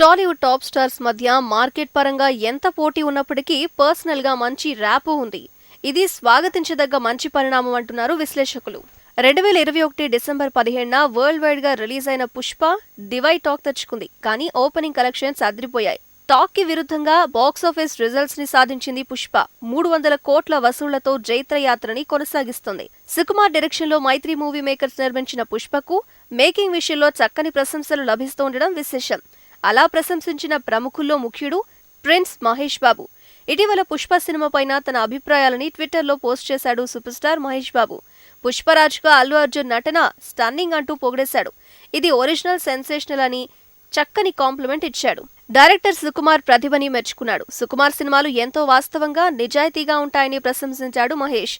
Tollywood top stars మధ్య market పరంగా ఎంత పోటీ ఉన్నప్పటికీ పర్సనల్గా మంచి ర్యాపు ఉంది. ఇది స్వాగతించదగ్గ మంచి పరిణామం అంటున్నారు విశ్లేషకులు. రెండు వేల ఇరవై ఒకటి డిసెంబర్ పదిహేడున వరల్డ్ వైడ్గా రిలీజ్ అయిన పుష్ప డివై టాక్ తెచ్చుకుంది. కానీ ఓపెనింగ్ కలెక్షన్స్ అదిరిపోయాయి. టాక్కి విరుద్ధంగా బాక్సాఫీస్ రిజల్ట్స్ని సాధించింది పుష్ప. మూడు వందల కోట్ల వసూళ్ళతో జైత్రయాత్రని కొనసాగిస్తుంది. సుకుమార్ డైరెక్షన్లో మైత్రి మూవీ మేకర్స్ నిర్మించిన పుష్పకు మేకింగ్ విషయంలో చక్కని ప్రశంసలు లభిస్తుండడం విశేషం. అలా ప్రశంసించిన ప్రముఖుల్లో ముఖ్యుడు ప్రిన్స్ మహేష్ బాబు. ఇటీవల పుష్ప సినిమా పైన తన అభిప్రాయాలని ట్విట్టర్లో పోస్ట్ చేశాడు సూపర్ స్టార్ మహేష్ బాబు. పుష్పరాజ్గా అల్లు అర్జున్ నటన స్టన్నింగ్ అంటూ పొగిడేశాడు. ఇది ఒరిజినల్ సెన్సేషనల్ అని చక్కని కాంప్లిమెంట్ ఇచ్చాడు. డైరెక్టర్ సుకుమార్ ప్రతిభని మెచ్చుకున్నాడు. సుకుమార్ సినిమాలు ఎంతో వాస్తవంగా నిజాయితీగా ఉంటాయని ప్రశంసించాడు మహేష్.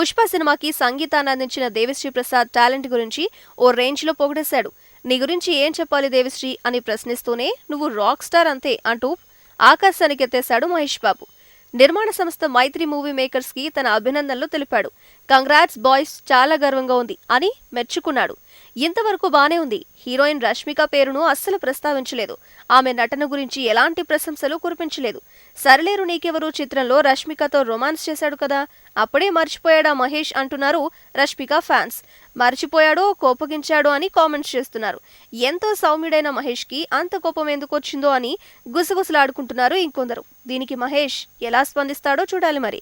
పుష్ప సినిమాకి సంగీతాన్ని అందించిన దేవిశ్రీ ప్రసాద్ టాలెంట్ గురించి ఓ రేంజ్లో పొగిడేశాడు. నీ గురించి ఏం చెప్పాలి దేవిశ్రీ? అని ప్రశ్నిస్తూనే నువ్వు రాక్ స్టార్ అంతే అంటూ ఆకాశానికి ఎత్తేశాడు మహేష్ బాబు. నిర్మాణ సంస్థ మైత్రి మూవీ మేకర్స్కి తన అభినందనలు తెలిపాడు. కంగ్రాట్స్ బాయ్స్ చాలా గర్వంగా ఉంది అని మెచ్చుకున్నాడు. ఇంతవరకు బానే ఉంది. హీరోయిన్ రష్మిక పేరును అస్సలు ప్రస్తావించలేదు. ఆమె నటన గురించి ఎలాంటి ప్రశంసలు కురిపించలేదు. సరిలేరు నీకెవరు చిత్రంలో రష్మికతో రొమాన్స్ చేశాడు కదా? అప్పుడే మర్చిపోయాడా మహేష్ అంటున్నారు రష్మిక ఫ్యాన్స్. మర్చిపోయాడో కోపగించాడో అని కామెంట్స్ చేస్తున్నారు. ఎంతో సౌమ్యుడైన మహేష్కి అంత కోపం ఎందుకు వచ్చిందో అని గుసగుసలాడుకుంటున్నారు ఇంకొందరు. దీనికి మహేష్ ఎలా స్పందిస్తాడో చూడాలి మరి.